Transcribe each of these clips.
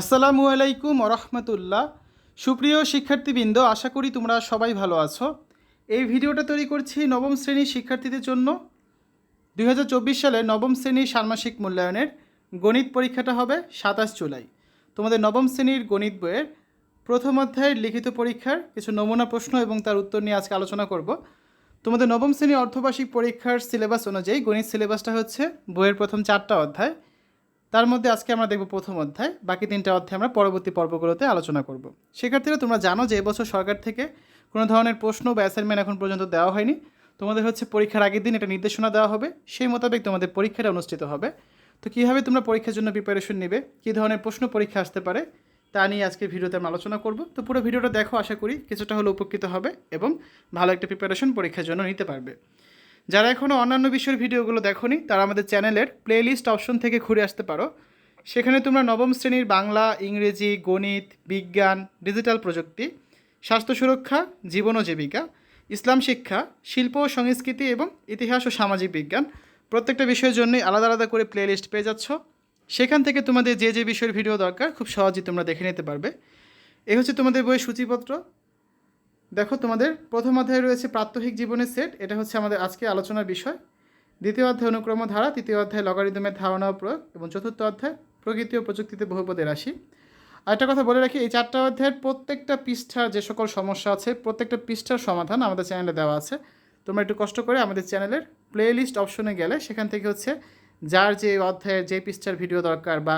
আসসালামু আলাইকুম রহমতুল্লাহ সুপ্রিয় শিক্ষার্থীবৃন্দ, আশা করি তোমরা সবাই ভালো আছো। এই ভিডিওটা তৈরি করছি নবম শ্রেণির শিক্ষার্থীদের জন্য। দু হাজার চব্বিশ সালে নবম শ্রেণির ষান্মাসিক মূল্যায়নের গণিত পরীক্ষাটা হবে সাতাশ জুলাই। তোমাদের নবম শ্রেণির গণিত বইয়ের প্রথম অধ্যায়ের লিখিত পরীক্ষার কিছু নমুনা প্রশ্ন এবং তার উত্তর নিয়ে আজকে আলোচনা করব। তোমাদের নবম শ্রেণির অর্ধবার্ষিক পরীক্ষার সিলেবাস অনুযায়ী গণিত সিলেবাসটা হচ্ছে বইয়ের প্রথম চারটা অধ্যায়। তার মধ্যে আজকে আমরা দেখব প্রথম অধ্যায়। বাকি তিনটা অধ্যায় আমরা পরবর্তী পর্বগুলোতে আলোচনা করব। শিক্ষার্থীরা তোমরা জানো যে এবছর সরকার থেকে কোনো ধরনের প্রশ্ন বা অ্যাসাইনমেন্ট এখন পর্যন্ত দেওয়া হয়নি। তোমাদের হচ্ছে পরীক্ষার আগের দিন এটা নির্দেশনা দেওয়া হবে। সেই মোতাবেক তোমাদের পরীক্ষাটা অনুষ্ঠিত হবে। তো কীভাবে তোমরা পরীক্ষার জন্য প্রিপারেশন নেবে, কী ধরনের প্রশ্ন পরীক্ষা আসতে পারে, তা নিয়ে আজকে ভিডিওতে আমরা আলোচনা করব। তো পুরো ভিডিওটা দেখো, আশা করি কিছুটা হলে উপকৃত হবে এবং ভালো একটা প্রিপারেশন পরীক্ষার জন্য নিতে পারবে। যারা এখনও অন্যান্য বিষয়ের ভিডিওগুলো দেখোনি, তারা আমাদের চ্যানেলের প্লেলিস্ট অপশন থেকে ঘুরে আসতে পারো। সেখানে তোমরা নবম শ্রেণির বাংলা, ইংরেজি, গণিত, বিজ্ঞান ডিজিটাল প্রযুক্তি, স্বাস্থ্য সুরক্ষা, জীবন ও জীবিকা, ইসলাম শিক্ষা, শিল্প ও সংস্কৃতি এবং ইতিহাস ও সামাজিক বিজ্ঞান প্রত্যেকটা বিষয়ের জন্যই আলাদা আলাদা করে প্লেলিস্ট পেয়ে যাচ্ছ। সেখান থেকে তোমাদের যে যে বিষয়ের ভিডিও দরকার, খুব সহজেই তোমরা দেখে নিতে পারবে। এ হচ্ছে তোমাদের বইয়ের সূচিপত্র। দেখো, তোমাদের প্রথম অধ্যায়ে রয়েছে প্রাত্যহিক জীবনের সেট। এটা হচ্ছে আমাদের আজকে আলোচনার বিষয়। দ্বিতীয় অধ্যায় অনুক্রম ধারা, তৃতীয় অধ্যায় লগারিদমের ধারণা ও প্রয়োগ, এবং চতুর্থ অধ্যায় প্রকৃতি ও প্রযুক্তিতে বহুপদের রাশি। আরেকটা কথা বলে রাখি, এই চারটা অধ্যায়ের প্রত্যেকটা পৃষ্ঠার যে সকল সমস্যা আছে, প্রত্যেকটা পৃষ্ঠার সমাধান আমাদের চ্যানেলে দেওয়া আছে। তোমরা একটু কষ্ট করে আমাদের চ্যানেলের প্লে লিস্ট অপশনে গেলে সেখান থেকে হচ্ছে যার যে অধ্যায়ের যে পৃষ্ঠার ভিডিও দরকার বা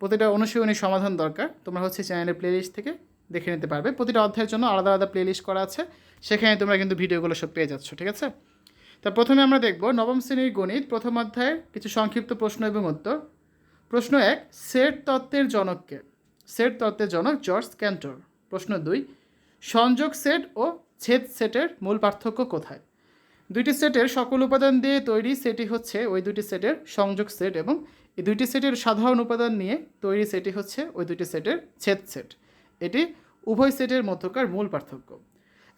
প্রতিটা অনুশীলনী সমাধান দরকার, তোমরা হচ্ছে চ্যানেলের প্লে লিস্ট থেকে দেখে নিতে পারবে। প্রতিটা অধ্যায়ের জন্য আলাদা আলাদা প্লে লিস্ট করা আছে। সেখানে তোমরা কিন্তু ভিডিওগুলো সব পেয়ে যাচ্ছ, ঠিক আছে? তা প্রথমে আমরা দেখব নবম শ্রেণির গণিত, প্রথম অধ্যায়ের কিছু সংক্ষিপ্ত প্রশ্ন এবং উত্তর। প্রশ্ন এক, সেট তত্ত্বের জনককে। সেট তত্ত্বের জনক জর্জ ক্যান্টর। প্রশ্ন দুই, সংযোগ সেট ও ছেদ সেটের মূল পার্থক্য কোথায়? দুইটি সেটের সকল উপাদান দিয়ে তৈরি সেটি হচ্ছে ওই দুটি সেটের সংযোগ সেট এবং এই দুইটি সেটের সাধারণ উপাদান নিয়ে তৈরি সেটি হচ্ছে ওই দুটি সেটের ছেদ সেট। এটি উভয় সেটের মধ্যকার মূল পার্থক্য।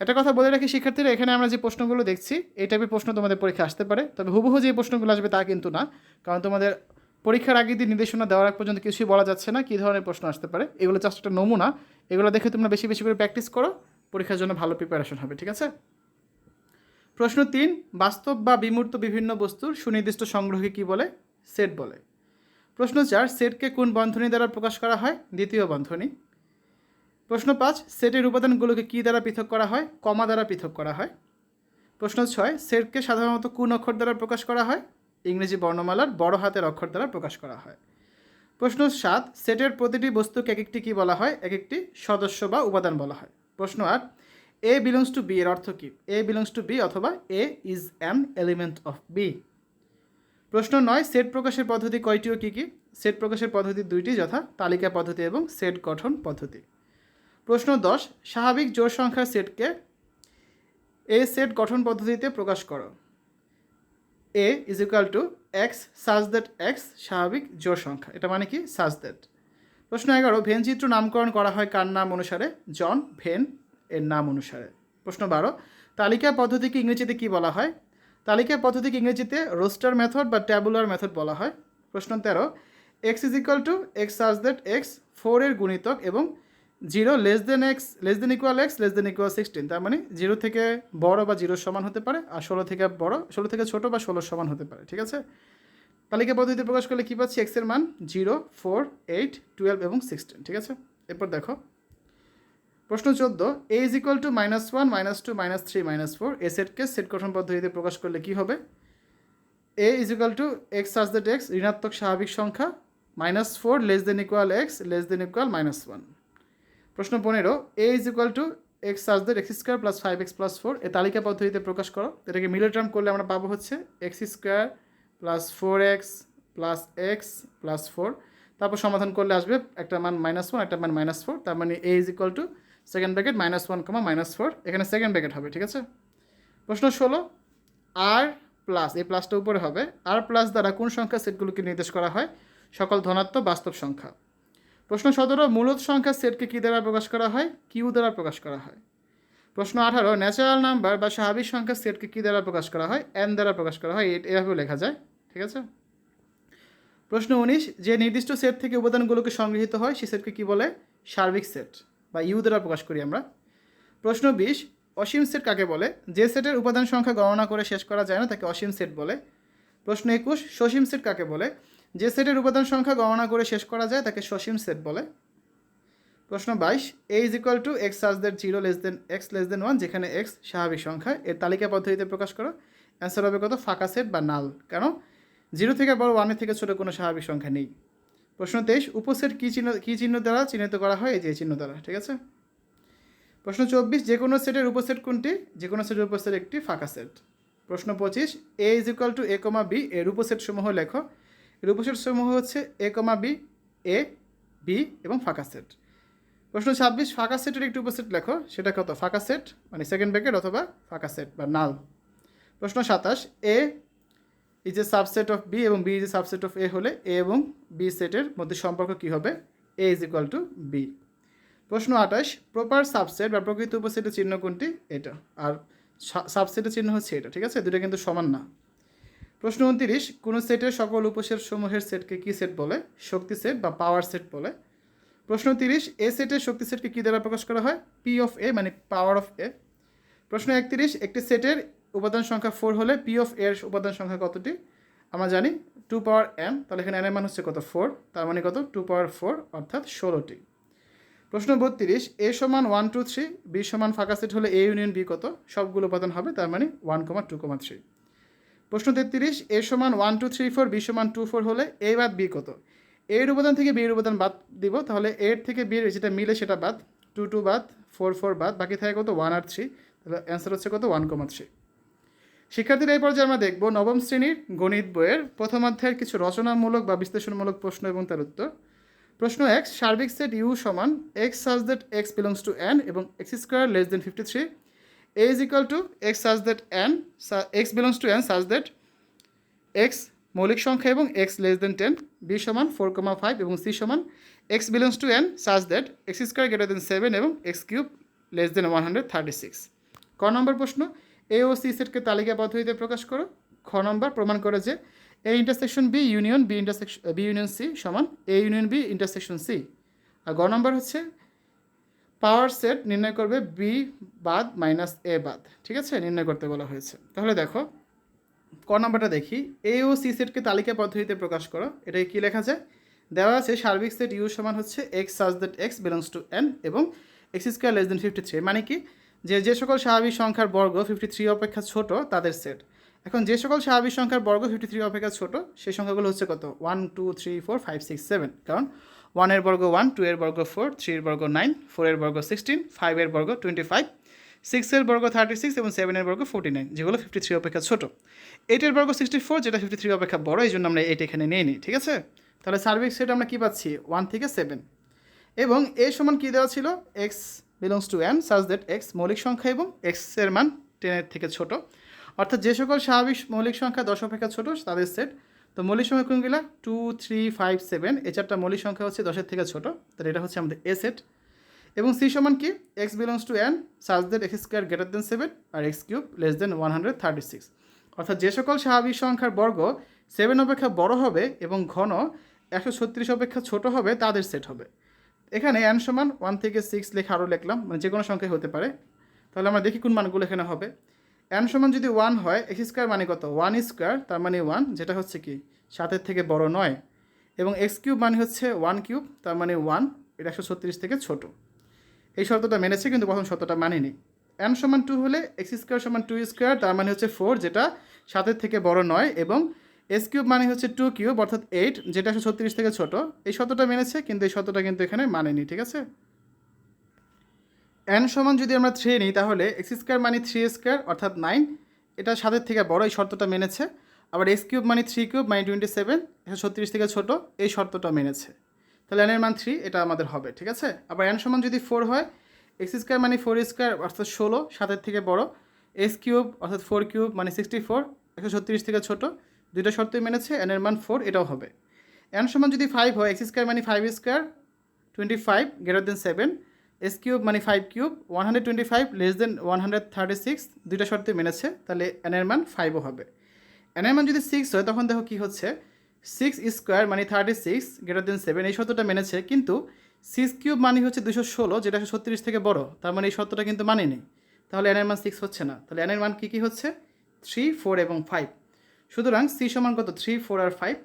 একটা কথা বলে রাখি, শিক্ষার্থীরা, এখানে আমরা যে প্রশ্নগুলো দেখছি, এই টাইপের প্রশ্ন তোমাদের পরীক্ষা আসতে পারে। তবে হুবহু যে প্রশ্নগুলো আসবে তা কিন্তু না, কারণ তোমাদের পরীক্ষার আগে দিয়ে নির্দেশনা দেওয়ার আগ পর্যন্ত কিছুই বলা যাচ্ছে না, কী ধরনের প্রশ্ন আসতে পারে। এগুলো জাস্ট একটা নমুনা, এগুলো দেখে তোমরা বেশি বেশি করে প্র্যাকটিস করো, পরীক্ষার জন্য ভালো প্রিপারেশন হবে, ঠিক আছে? প্রশ্ন তিন, বাস্তব বা বিমূর্ত বিভিন্ন বস্তুর সুনির্দিষ্ট সংগ্রহকে কী বলে? সেট বলে। প্রশ্ন চার, সেটকে কোন বন্ধনী দ্বারা প্রকাশ করা হয়? দ্বিতীয় বন্ধনী। প্রশ্ন পাঁচ, সেটের উপাদানগুলোকে কী দ্বারা পৃথক করা হয়? কমা দ্বারা পৃথক করা হয়। প্রশ্ন ছয়, সেটকে সাধারণত কোন অক্ষর দ্বারা প্রকাশ করা হয়? ইংরেজি বর্ণমালার বড় হাতের অক্ষর দ্বারা প্রকাশ করা হয়। প্রশ্ন সাত, সেটের প্রতিটি বস্তুকে এক একটি কী বলা হয়? এক একটি সদস্য বা উপাদান বলা হয়। প্রশ্ন আট এ বিলংস টু বি এর অর্থ কী? এ বিলংস টু বি অথবা A is an element of B প্রশ্ন নয়, সেট প্রকাশের পদ্ধতি কয়টি ও কী কী? সেট প্রকাশের পদ্ধতি দুইটি যথা, তালিকা পদ্ধতি এবং সেট গঠন পদ্ধতি। প্রশ্ন দশ, স্বাভাবিক জোড় সংখ্যার সেটকে এ সেট গঠন পদ্ধতিতে প্রকাশ করো। A is equal to x such that x স্বাভাবিক জোড় সংখ্যা। এটা মানে কি? সাজ দ্যাট প্রশ্ন এগারো, ভেন চিত্র নামকরণ করা হয় কার নাম অনুসারে? জন ভেন এর নাম অনুসারে। প্রশ্ন বারো, তালিকা পদ্ধতিকে ইংরেজিতে কী বলা হয়? তালিকা পদ্ধতিকে ইংরেজিতে রোস্টার মেথড বা ট্যাবুলার মেথড বলা হয়। প্রশ্ন তেরো x is equal to x such that x ফোরের গুণিতক এবং zero less than x less than equal x less than equal sixteen তার মানে জিরো থেকে বড় বা জিরোর সমান হতে পারে, আর ষোলো থেকে বড়, ষোলো থেকে ছোটো বা ষোলোর সমান হতে পারে, ঠিক আছে? তালিকা পদ্ধতিতে প্রকাশ করলে কী পাচ্ছি? এক্সের মান জিরো ফোর এইট টুয়েলভ এবং সিক্সটিন ঠিক আছে? এরপর দেখো। প্রশ্ন চোদ্দ A is equal to minus one minus two minus three minus four A সেটকে সেট গঠন পদ্ধতিতে প্রকাশ করলে কী হবে? A is equal to x such that x ঋণাত্মক স্বাভাবিক সংখ্যা minus four less than equal x less than equal minus one প্রশ্ন পনেরো A is equal to x that x square plus five x plus four A তালিকা পদ্ধতিতে প্রকাশ করো। এটাকে মিডল টার্ম করলে আমরা পাবো হচ্ছে x square plus four x plus x plus four তারপর সমাধান করলে আসবে একটা মান মাইনাস ওয়ান একটা মান মাইনাস ফোর তার মানে A is equal to second bracket minus one comma minus four এখানে সেকেন্ড ব্র্যাকেট হবে, ঠিক আছে? প্রশ্ন ষোলো আর প্লাস এই প্লাসটা উপরে হবে। আর প্লাস দ্বারা কোন সংখ্যা সেটগুলোকে নির্দেশ করা হয়? সকল ধনাত্মক বাস্তব সংখ্যা। প্রশ্ন সতেরো, মূলত সংখ্যার সেটকে কী দ্বারা প্রকাশ করা হয়? কিউ দ্বারা প্রকাশ করা হয়। প্রশ্ন আঠারো ন্যাচারাল নাম্বার বা স্বাভাবিক সংখ্যার সেটকে কী দ্বারা প্রকাশ করা হয়? এন দ্বারা প্রকাশ করা হয়। এভাবেও লেখা যায়। ঠিক আছে? প্রশ্ন উনিশ, যে নির্দিষ্ট সেট থেকে উপাদানগুলোকে সংগৃহীত হয়, সে সেটকে কী বলে? সার্বিক সেট বা ইউ দ্বারা প্রকাশ করি আমরা। প্রশ্ন বিশ, অসীম সেট কাকে বলে? যে সেটের উপাদান সংখ্যা গণনা করে শেষ করা যায় না, তাকে অসীম সেট বলে। প্রশ্ন একুশ, সসীম সেট কাকে বলে? যে সেটের উপাদান সংখ্যা গণনা করে শেষ করা যায় তাকে সসীম সেট বলে। প্রশ্ন বাইশ A is equal to x such that zero less than x less than one যেখানে এক্স স্বাভাবিক সংখ্যা, এর তালিকা পদ্ধতিতে প্রকাশ করো। অ্যান্সার হবে কত? ফাঁকা সেট বা নাল। কেন? জিরো থেকে বড় ওয়ানের থেকে ছোটো কোনো স্বাভাবিক সংখ্যা নেই। প্রশ্ন তেইশ উপসেট কী চিহ্ন কী চিহ্ন দ্বারা চিহ্নিত করা হয়? এই যে চিহ্ন দ্বারা, ঠিক আছে? প্রশ্ন চব্বিশ, যে কোনো সেটের উপসেট কোনটি? যে কোনো সেটের উপসেট একটি ফাঁকা সেট। প্রশ্ন পঁচিশ A is equal to A comma B এর উপসেট সমূহ লেখো। এর উপসেট সমূহ হচ্ছে এ কমা বি, এ, বি এবং ফাঁকা সেট। প্রশ্ন ছাব্বিশ, ফাঁকা সেটের একটি উপসেট লেখো, সেটা কত? ফাঁকা সেট মানে সেকেন্ড ব্র্যাকেট অথবা ফাঁকা সেট বা নাল প্রশ্ন সাতাশ, A is a subset of B এবং B is a subset of A হলে এ এবং বি সেটের মধ্যে সম্পর্ক কী হবে? A is equal to B প্রশ্ন আঠাশ প্রপার সাবসেট বা প্রকৃত উপসেটের চিহ্ন কোনটি? এটা। আর সাবসেটের চিহ্ন হচ্ছে এটা, ঠিক আছে? দুটো কিন্তু সমান না। প্রশ্ন উনত্রিশ, কোনো সেটের সকল উপসেট সমূহের সেটকে কী সেট বলে? শক্তি সেট বা পাওয়ার সেট বলে। প্রশ্ন তিরিশ, এ সেটের শক্তি সেটকে কী দ্বারা প্রকাশ করা হয়? পি অফ এ মানে পাওয়ার অফ এ। প্রশ্ন একত্রিশ, একটি সেটের উপাদান সংখ্যা ফোর হলে পি অফ এর উপাদান সংখ্যা কতটি? আমরা জানি টু পাওয়ার এন তাহলে এখানে এনের মান হচ্ছে কত? ফোর, তার মানে কত? টু পাওয়ার ফোর, অর্থাৎ ষোলোটি। প্রশ্ন বত্রিশ, এ সমান ওয়ান, টু, থ্রি, বি সমান ফাঁকা সেট হলে এ ইউনিয়ন বি কত? সবগুলো উপাদান হবে, তার মানে one, comma two, comma three. প্রশ্ন তেত্রিশ, এ সমান one two three four B সমান টু ফোর হলে এ বাদ বি কত? এর উপাদান থেকে বিয়ের উপাদান বাদ দিব, তাহলে এর থেকে বির যেটা মিলে সেটা বাদ টু টু বাদ ফোর ফোর বাদ, বাকি থাকে কত? ওয়ান আর থ্রি তাহলে অ্যান্সার হচ্ছে কত? ওয়ান কমা থ্রি শিক্ষার্থীরা এই পর্যায়ে আমরা দেখব নবম শ্রেণির গণিত বইয়ের প্রথম অধ্যায়ের কিছু রচনামূলক বা বিশ্লেষণমূলক প্রশ্ন এবং তার উত্তর। প্রশ্ন এক্স সার্বিক সেট ইউ সমান x such that x belongs to N এবং x square less than fifty three A is equal to x such that N x belongs to N such that x মৌলিক সংখ্যা এবং x less than ten B সমান four comma five এবং C সমান x belongs to N such that x square greater than seven এবং x cube less than one hundred thirty six ক নম্বর প্রশ্ন এ ও C সেটকে তালিকা পদ্ধতিতে প্রকাশ করো। খ নম্বর প্রমাণ করে যে A intersection B union B intersection B union C সমান A union B intersection C আর গ নম্বর হচ্ছে পাওয়ার সেট নির্ণয় করবে বি বাদ মাইনাস এ বাদ। ঠিক আছে? নির্ণয় করতে বলা হয়েছে। তাহলে দেখো, ক নম্বরটা দেখি। এ ও সি সেটকে তালিকা পদ্ধতিতে প্রকাশ করো। এটাকে কী লেখা যায়? দেওয়া আছে সার্বিক সেট ইউ সমান হচ্ছে x such that x belongs to N এবং x square less than fifty three মানে কি? যে যে সকল স্বাভাবিক সংখ্যার বর্গ ফিফটি থ্রি অপেক্ষা ছোট, তাদের সেট। এখন যে সকল স্বাভাবিক সংখ্যার বর্গ ফিফটি থ্রি অপেক্ষা ছোট, সেই সংখ্যাগুলো হচ্ছে কত? One two three four five six seven কারণ ওয়ানের বর্গ ওয়ান টু এর বর্গ ফোর থ্রির বর্গ নাইন ফোরের বর্গ সিক্সটিন ফাইভের বর্গ টোয়েন্টি ফাইভ সিক্সের বর্গ থার্টি সিক্স এবং সেভেনের বর্গ ফোর্টি নাইন যেগুলো ফিফটি থ্রি অপেক্ষা ছোট। এইটের বর্গ সিক্সটি ফোর যেটা ফিফটি থ্রি অপেক্ষা বড়, এই জন্য আমরা এইট এখানে নিয়ে নিই, ঠিক আছে? তাহলে সার্বিক সেট আমরা কী পাচ্ছি? ওয়ান থেকে সেভেন এবং এ সমান কী দেওয়া ছিল? X belongs to N such that x মৌলিক সংখ্যা এবং এক্সের মান টেনের থেকে ছোট। অর্থাৎ যে সকল স্বাভাবিক মৌলিক সংখ্যা দশ অপেক্ষা ছোট, তাদের সেট তো মৌলিক সংখ্যা কোনগুলো? টু থ্রি ফাইভ সেভেন এই চারটা মৌলিক সংখ্যা হচ্ছে দশের থেকে ছোটো। তাহলে এটা হচ্ছে আমাদের এ সেট এবং সি সমান কি? X belongs to N such that x square greater than seven R x cube less than one hundred thirty six অর্থাৎ যে সকল স্বাভাবিক সংখ্যার বর্গ সেভেন অপেক্ষা বড় হবে এবং ঘন একশো ছত্রিশ অপেক্ষা ছোট হবে, তাদের সেট হবে। এখানে এন সমান ওয়ান থেকে সিক্স লেখা আরও লিখলাম মানে যে কোনো সংখ্যায় হতে পারে। তাহলে আমরা দেখি কোন মানগুলো এখানে হবে। এন সমান যদি ওয়ান হয় এক্স স্কোয়ার মানে কত? ওয়ান স্কোয়ার তার মানে ওয়ান যেটা হচ্ছে কি? সাতের থেকে বড় নয়। এবং এক্স কিউব মানে হচ্ছে ওয়ান কিউব তার মানে ওয়ান এটা একশো ছত্রিশ থেকে ছোট। এই শর্তটা মেনেছে, কিন্তু প্রথম শর্তটা মানেনি। এন সমান টু হলে এক্স স্কোয়ার সমান টু স্কোয়ার তার মানে হচ্ছে ফোর যেটা সাতের থেকে বড় নয়, এবং এস কিউব মানে হচ্ছে টু কিউব অর্থাৎ এইট যেটা একশো ছত্রিশ থেকে ছোট। এই শতটা মেনেছে, কিন্তু এই শতটা কিন্তু এখানে মানেনি, ঠিক আছে? এন সমান যদি আমরা থ্রি নিই, তাহলে এক্স স্কোয়ার মানে থ্রি স্কোয়ার অর্থাৎ নাইন এটা সাতের থেকে বড়, এই শর্তটা মেনেছে। আবার এক্স কিউব মানে থ্রি কিউব মানে টোয়েন্টি সেভেন একশো ছত্রিশ থেকে ছোট, এই শর্তটা মেনেছে। তাহলে এনের মান থ্রি এটা আমাদের হবে, ঠিক আছে? আবার এন সমান যদি ফোর হয় এক্স স্কোয়ার মানে ফোর স্কোয়ার অর্থাৎ ষোলো, সাতের থেকে বড়। এক্স কিউব অর্থাৎ ফোর কিউব মানে সিক্সটি ফোর একশো ছত্রিশ থেকে ছোট। দুইটা শর্তই মেনেছে এনের মান ফোর এটাও হবে। এন সমান যদি ফাইভ হয় এক্স স্কোয়ার মানে five square twenty five greater than seven x cube মানে five cube one hundred twenty five less than one hundred thirty six দুইটা শর্তে মেনেছে, তাহলে এনের মান ফাইভও হবে। এনের মান যদি সিক্স হয়, তখন দেখো কী হচ্ছে? সিক্স স্কোয়ার মানে thirty six greater than seven এই শর্তটা মেনেছে, কিন্তু সিক্স কিউব মানে হচ্ছে দুশো ষোলো, যেটা ছত্রিশ থেকে বড়, তার মানে এই শর্তটা কিন্তু মানে নেই। তাহলে এনের মান সিক্স হচ্ছে না। তাহলে এনের মান কী কী হচ্ছে? থ্রি ফোর এবং ফাইভ সুতরাং সি সমান কত? থ্রি ফোর আর ফাইভ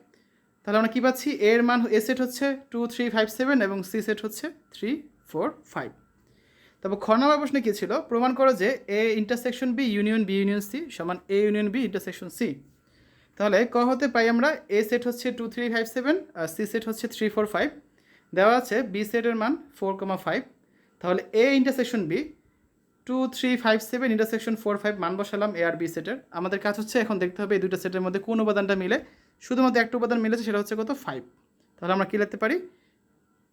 তাহলে আমরা কী পাচ্ছি? এর মান এ সেট হচ্ছে টু থ্রি ফাইভ সেভেন এবং সি সেট হচ্ছে থ্রি ফোর, ফাইভ। তারপর খ নম্বর প্রশ্নে কী ছিল? প্রমাণ করো যে A intersection B union B union C সমান A union B intersection C তাহলে ক হতে পাই আমরা এ সেট হচ্ছে টু থ্রি ফাইভ সেভেন আর সি সেট হচ্ছে থ্রি ফোর ফাইভ দেওয়া আছে বি সেটের মান ফোর কমা ফাইভ তাহলে A intersection B two three five seven intersection four five মান বসালাম এ আর বি সেটের আমাদের কাজ হচ্ছে এখন দেখতে হবে এই দুটো সেটের মধ্যে কোন উপাদানটা মিলে। শুধুমাত্র একটা উপাদান মিলেছে সেটা হচ্ছে কত? ফাইভ তাহলে আমরা কী লিখতে পারি?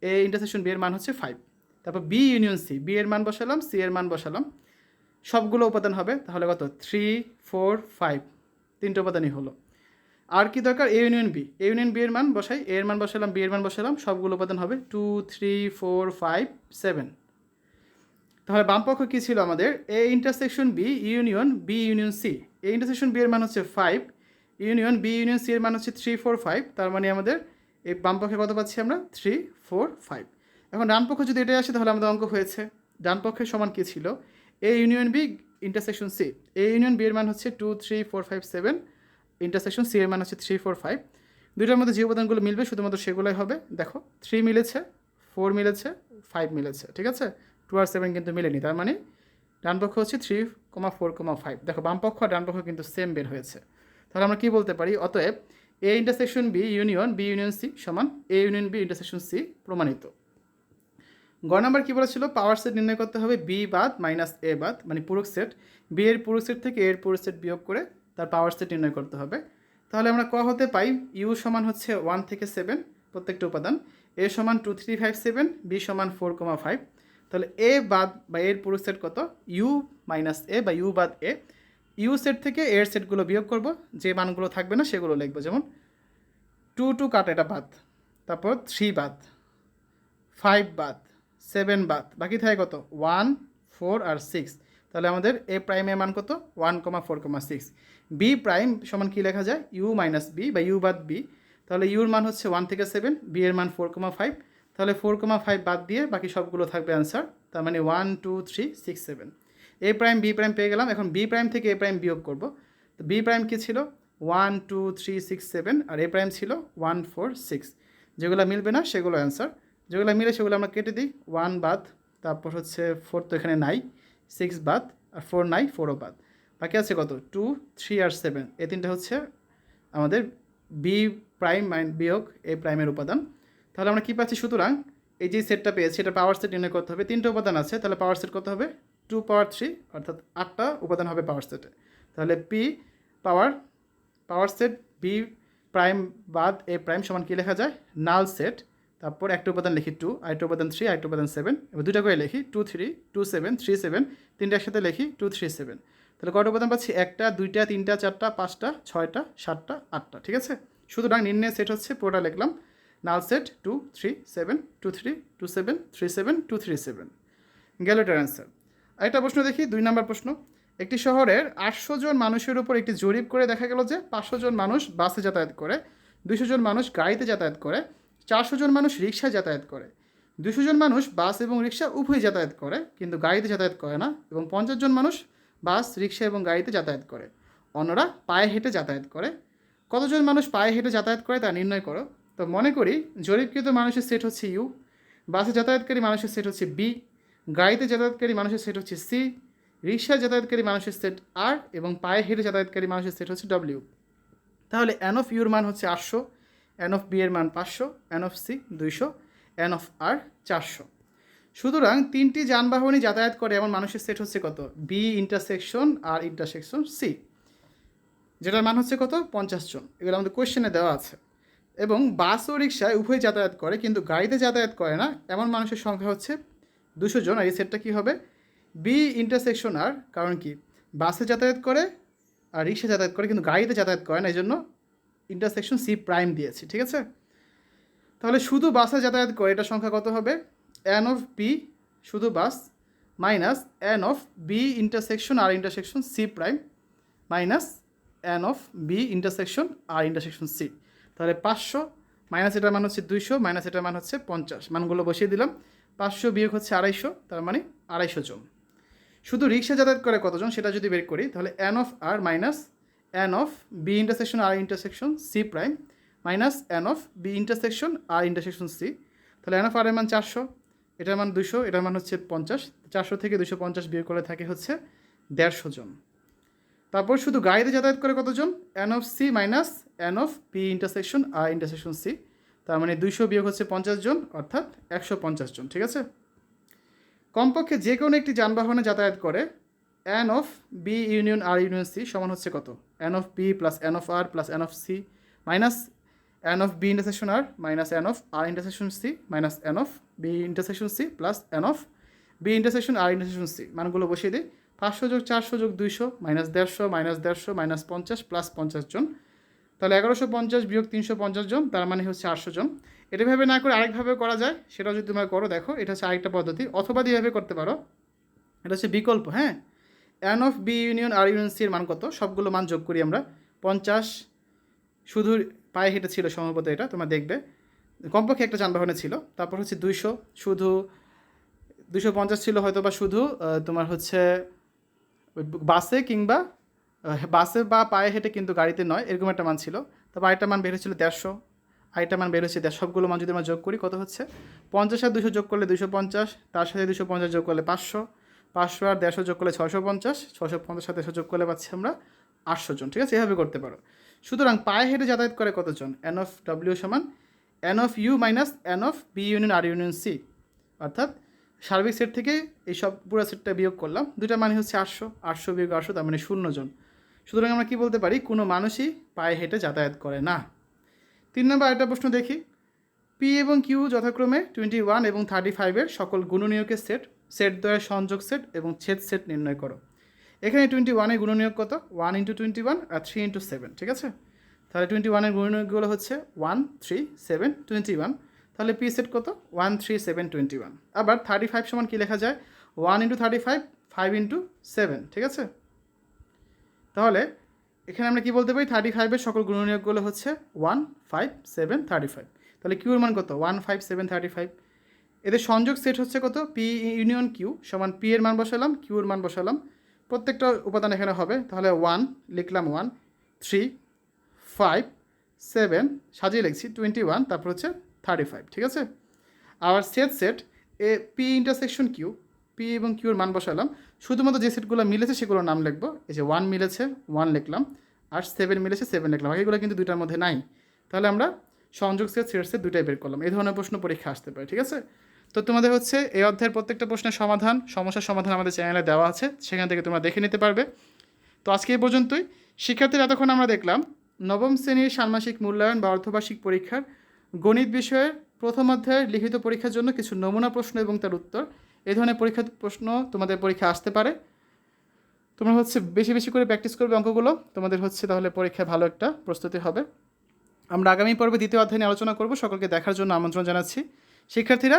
এ ইন্টারসেকশন বি এর মান হচ্ছে ফাইভ তারপর বি ইউনিয়ন সি বি এর মান বসালাম সি এর মান বসালাম। সবগুলো উপাদান হবে তাহলে কত? থ্রি ফোর ফাইভ তিনটে উপাদানই হলো। আর কি দরকার? A union B A union B এর মান বসাই এ এর মান বসালাম বি এর মান বসালাম, সবগুলো উপাদান হবে two three four five seven তাহলে বামপক্ষ কী ছিল আমাদের? A intersection B union B union C A intersection B এর মান হচ্ছে five union B union C এর মান হচ্ছে থ্রি ফোর ফাইভ তার মানে আমাদের এই বামপক্ষে কত পাচ্ছি আমরা? থ্রি ফোর ফাইভ এখন ডান পক্ষ যদি এটাই আসে, তাহলে আমাদের অঙ্ক হয়েছে। ডান পক্ষের সমান কী ছিল? A union B intersection C A union B এর মান হচ্ছে two three four five seven intersection C এর মান হচ্ছে থ্রি ফোর ফাইভ দুইটার মধ্যে যে উপাদানগুলো মিলবে, শুধুমাত্র সেগুলোই হবে। দেখো থ্রি মিলেছে ফোর মিলেছে ফাইভ মিলেছে, ঠিক আছে? টু আর সেভেন কিন্তু মিলেনি, তার মানে ডান পক্ষ হচ্ছে three comma four comma five দেখো, বাম পক্ষ আর ডান পক্ষ কিন্তু সেম বের হয়েছে। তাহলে আমরা কী বলতে পারি? অতএব A intersection B union B union C সমান A union B intersection C প্রমাণিত। গ নাম্বার কী বলেছিল? পাওয়ার সেট নির্ণয় করতে হবে বি বাদ মাইনাস এ বাদ মানে পুরুষ সেট বি এর পুরুষ সেট থেকে এর পুরুষ সেট বিয়োগ করে তার পাওয়ার সেট নির্ণয় করতে হবে। তাহলে আমরা ক হতে পাই? ইউ সমান হচ্ছে ওয়ান থেকে সেভেন প্রত্যেকটা উপাদান। এ সমান two three five seven B সমান ফোর কমা ফাইভ তাহলে এ বাদ বা এর পুরুষ সেট কত? ইউ মাইনাস এ বা ইউ বাদ এ ইউ সেট থেকে এর সেটগুলো বিয়োগ করব। যে মানগুলো থাকবে না সেগুলো লিখব। যেমন টু টু কাট, এটা বাদ। তারপর থ্রি বাদ। ফাইভ বাদ। সেভেন বাদ। বাকি থাকে কত? ওয়ান, ফোর আর সিক্স। তাহলে আমাদের এ প্রাইমের মান কত? One comma four comma six. B prime সমান কী লেখা যায়? ইউ মাইনাস বি বা ইউ বাদ বি। তাহলে ইউর মান হচ্ছে ওয়ান থেকে সেভেন, বি এর মান ফোর কমা ফাইভ। তাহলে ফোর কমা ফাইভ বাদ দিয়ে বাকি সবগুলো থাকবে অ্যান্সার তার মানে one, two, three, six, seven. A prime, B prime পেয়ে গেলাম। এখন বি প্রাইম থেকে এ প্রাইম বিয়োগ করব। তো বি প্রাইম কী ছিল? One, two, three, six, seven. R A prime ছিল ওয়ান, ফোর, সিক্স। যেগুলো মিলবে না, সেগুলো অ্যান্সার যেগুলো মিলে সেগুলো আমরা কেটে দিই। ওয়ান বাদ তারপর হচ্ছে ফোর তো এখানে নাই। সিক্স বাদ আর ফোর নাই ফোরও বাদ বাকি আছে কত? টু থ্রি আর সেভেন এই তিনটা হচ্ছে আমাদের বি প্রাইম মাইন বিয়োগ এ প্রাইমের উপাদান। তাহলে আমরা কী পাচ্ছি? সুতরাং এই যে সেটটা পেয়েছি, এটা পাওয়ার সেট নির্ণয় করতে হবে। তিনটে উপাদান আছে, তাহলে পাওয়ার সেট কত হবে? টু পাওয়ার থ্রি অর্থাৎ আটটা উপাদান হবে পাওয়ার সেটে তাহলে P power power set B prime বাদ এ প্রাইম সমান কী লেখা যায়? নাল সেট তারপর একটা উপাদান লিখি টু আরেকটা উপাদান থ্রি আরেকটা উপাদান সেভেন এবার দুটা করে লিখি two three two seven three seven তিনটা একসাথে লিখি টু থ্রি সেভেন তাহলে কটা উপাদান পাচ্ছি? একটা, দুইটা, তিনটা, চারটা, পাঁচটা, ছয়টা, সাতটা, আটটা, ঠিক আছে? সুতরাং নির্ণয় সেট হচ্ছে পুরোটা লিখলাম। Null set two three seven two three two seven three seven two three seven গেল এটার অ্যান্সার আরেকটা প্রশ্ন দেখি, দুই নম্বর প্রশ্ন। একটি শহরের আটশো জন মানুষের উপর একটি জরিপ করে দেখা গেল যে পাঁচশো জন মানুষ বাসে যাতায়াত করে দুশো জন মানুষ গাড়িতে যাতায়াত করে চারশো জন মানুষ রিক্সায় যাতায়াত করে। দুশো জন মানুষ বাস এবং রিক্সা উভয় যাতায়াত করে, কিন্তু গাড়িতে যাতায়াত করে না এবং পঞ্চাশ জন মানুষ বাস রিক্সা এবং গাড়িতে যাতায়াত করে। অন্যরা পায়ে হেঁটে যাতায়াত করে। কতজন মানুষ পায়ে হেঁটে যাতায়াত করে তা নির্ণয় করো। তো মনে করি জরিপকৃত মানুষের সেট হচ্ছে ইউ, বাসে যাতায়াতকারী মানুষের সেট হচ্ছে বি, গাড়িতে যাতায়াতকারী মানুষের সেট হচ্ছে সি রিক্সায় যাতায়াতকারী মানুষের সেট আর এবং পায়ে হেঁটে যাতায়াতকারী মানুষের সেট হচ্ছে ডব্লিউ। তাহলে অ্যান অফ ইউর মান হচ্ছে আটশো এন অফ বি এর মান পাঁচশো এন অফ সি দুইশো এন অফ আর চারশো। সুতরাং তিনটি যানবাহনই যাতায়াত করে এমন মানুষের সেট হচ্ছে কত? B intersection R intersection C যেটার মান হচ্ছে কত? পঞ্চাশ জন। এগুলো আমাদের কোয়েশ্চেনে দেওয়া আছে। এবং বাস ও রিক্সায় উভয় যাতায়াত করে, কিন্তু গাড়িতে যাতায়াত করে না, এমন মানুষের সংখ্যা হচ্ছে দুশো জন। আর এই সেটটা কী হবে? বি ইন্টারসেকশন আর কারণ কি? বাসে যাতায়াত করে, আর রিক্সা যাতায়াত করে, কিন্তু গাড়িতে যাতায়াত করে না, এই জন্য ইন্টারসেকশন সি প্রাইম দিয়েছি, ঠিক আছে? তাহলে শুধু বাসে যাতায়াত করে এটা সংখ্যা কত হবে? এন অফ বি শুধু bus minus N of B intersection R intersection C prime minus N of B intersection R intersection C তাহলে পাঁচশো মাইনাস এটার মান হচ্ছে দুইশো মাইনাস এটার মান হচ্ছে পঞ্চাশ। মানগুলো বসিয়ে দিলাম। পাঁচশো বিয়োগ হচ্ছে আড়াইশো, তার মানে আড়াইশো জন। শুধু রিক্সা যাতায়াত করে কতজন সেটা যদি বের করি, তাহলে N of R minus N of B intersection R intersection C prime minus N of B intersection R intersection C তাহলে এন অফ আর এর মান চারশো, এটার মান দুশো এটার মান হচ্ছে পঞ্চাশ। চারশো থেকে দুশো পঞ্চাশ বিয়োগ করে থাকে হচ্ছে দেড়শো জন। তারপর শুধু গাড়িতে যাতায়াত করে কতজন? N of C minus N of P intersection R intersection C তার মানে দুইশো বিয়োগ হচ্ছে পঞ্চাশ জন, অর্থাৎ একশো পঞ্চাশ জন, ঠিক আছে? কমপক্ষে যে কোনো একটি যানবাহনে যাতায়াত করে N of B union R union C সমান হচ্ছে কত? N of B plus N of R plus N of C minus N of B intersection R minus N of R intersection C minus N of B intersection C plus N of B intersection R intersection C মানগুলো বসিয়ে দিই। পাঁচশো যোগ চারশো যোগ দুইশো minus দেড়শো minus দেড়শো মাইনাস পঞ্চাশ প্লাস পঞ্চাশ জন। তাহলে এগারোশো পঞ্চাশ বিয়োগ তিনশো পঞ্চাশ জন, তার মানে হচ্ছে আটশো জন। এটা ভাবে না করে আরেকভাবে করা যায়, সেটাও যদি তোমরা করো, দেখো, এটা হচ্ছে আরেকটা পদ্ধতি। অথবা দুইভাবে করতে পারো, এটা হচ্ছে বিকল্প হ্যাঁ? N of B union R union C এর মান কত? সবগুলো মান যোগ করি আমরা। পঞ্চাশ, শুধু পায়ে হেঁটে ছিল সম্ভবত এটা, তোমরা দেখবে। কমপক্ষে একটা যানবাহনে ছিল। তারপর হচ্ছে দুইশো, শুধু দুশো পঞ্চাশ ছিল হয়তো বা শুধু তোমার হচ্ছে বাসে কিংবা বাসে বা পায়ে হেঁটে কিন্তু গাড়িতে নয়, এরকম একটা মান ছিল। তারপর আরেকটা মান বের হচ্ছিল দেড়শো, আরেকটা মান বের দেড় সবগুলো মান যদি আমরা যোগ করি, কত হচ্ছে? পঞ্চাশ আর দুশো যোগ করলে দুশো পঞ্চাশ, তার সাথে দুশো পঞ্চাশ যোগ করলে পাঁচশো। পাঁচশো আর দেড়শো যোগ করলে ছশো পঞ্চাশ ছশো পঞ্চাশ সাথে যোগ করলে পাচ্ছি আমরা আটশো জন, ঠিক আছে? এভাবে করতে পারো। সুতরাং পায়ে হেঁটে যাতায়াত করে কতজন? এন অফ ডব্লিউ সমান N of U minus N of B union R union C অর্থাৎ সার্বিক সেট থেকে এই সব পুরো সেটটা বিয়োগ করলাম। দুটা মানে হচ্ছে আটশো আটশো বিয়োগ আটশো, তার মানে শূন্য জন। সুতরাং আমরা কি বলতে পারি? কোনো মানুষই পায়ে হেঁটে যাতায়াত করে না। তিন নম্বর আরেকটা প্রশ্ন দেখি। পি এবং কিউ যথাক্রমে টোয়েন্টি ওয়ান এবং থার্টি ফাইভের সকল গুণনীয়কের সেট সেট দ্বয়ের সংযোগ সেট এবং ছেদ সেট নির্ণয় করো। এখানে টোয়েন্টি ওয়ানের গুণনীয়ক কত? ওয়ান ইন্টু টোয়েন্টি ওয়ান আর থ্রি ইন্টু সেভেন ঠিক আছে? তাহলে টোয়েন্টি ওয়ানের গুণনীয়কগুলো হচ্ছে one three seven twenty one তাহলে পি সেট কত? One three seven twenty one আবার থার্টি ফাইভ সমান কী লেখা যায়? One into thirty five five into seven ঠিক আছে? তাহলে এখানে আমরা কি বলতে পারি? থার্টি ফাইভের সকল গুণনীয়কগুলো হচ্ছে one five seven thirty five তাহলে কিউর মান কত? One five seven thirty five এদের সংযোগ সেট হচ্ছে কত? পি ইউনিয়ন কিউ সমান পি এর মান বসালাম কিউর মান বসালাম। প্রত্যেকটা উপাদান এখানে হবে। তাহলে ওয়ান লিখলাম ওয়ান থ্রি ফাইভ সেভেন সাজিয়ে লিখছি টোয়েন্টি ওয়ান তারপর হচ্ছে থার্টি ফাইভ ঠিক আছে? আবার set set A P intersection Q P এবং কিউর মান বসালাম। শুধুমাত্র যে সেটগুলো মিলেছে সেগুলোর নাম লিখব। এই যে ওয়ান মিলেছে ওয়ান লিখলাম। আর সেভেন মিলেছে সেভেন লিখলাম। বাকিগুলো কিন্তু দুইটার মধ্যে নাই। তাহলে আমরা সংযোগ সেট সেট সেট দুইটাই বের করলাম। এই ধরনের প্রশ্ন পরীক্ষা আসতে পারে, ঠিক আছে? তো তোমাদের হচ্ছে এই অধ্যায়ের প্রত্যেকটা প্রশ্নের সমাধান, সমস্যার সমাধান আমাদের চ্যানেলে দেওয়া আছে, সেখান থেকে তোমরা দেখে নিতে পারবে। তো আজকে এই পর্যন্তই। শিক্ষার্থীরা এতক্ষণ আমরা দেখলাম, নবম শ্রেণির ষান্মাসিক মূল্যায়ন বা অর্ধবার্ষিক পরীক্ষার গণিত বিষয়ের প্রথম অধ্যায়ের লিখিত পরীক্ষার জন্য কিছু নমুনা প্রশ্ন এবং তার উত্তর। এই ধরনের পরীক্ষা প্রশ্ন তোমাদের পরীক্ষা আসতে পারে। তোমরা হচ্ছে বেশি বেশি করে প্র্যাকটিস করবে অঙ্কগুলো। তোমাদের হচ্ছে তাহলে পরীক্ষায় ভালো একটা প্রস্তুতি হবে। আমরা আগামী পর্বে দ্বিতীয় অধ্যায় নিয়ে আলোচনা করব। সকলকে দেখার জন্য আমন্ত্রণ জানাচ্ছি। শিক্ষার্থীরা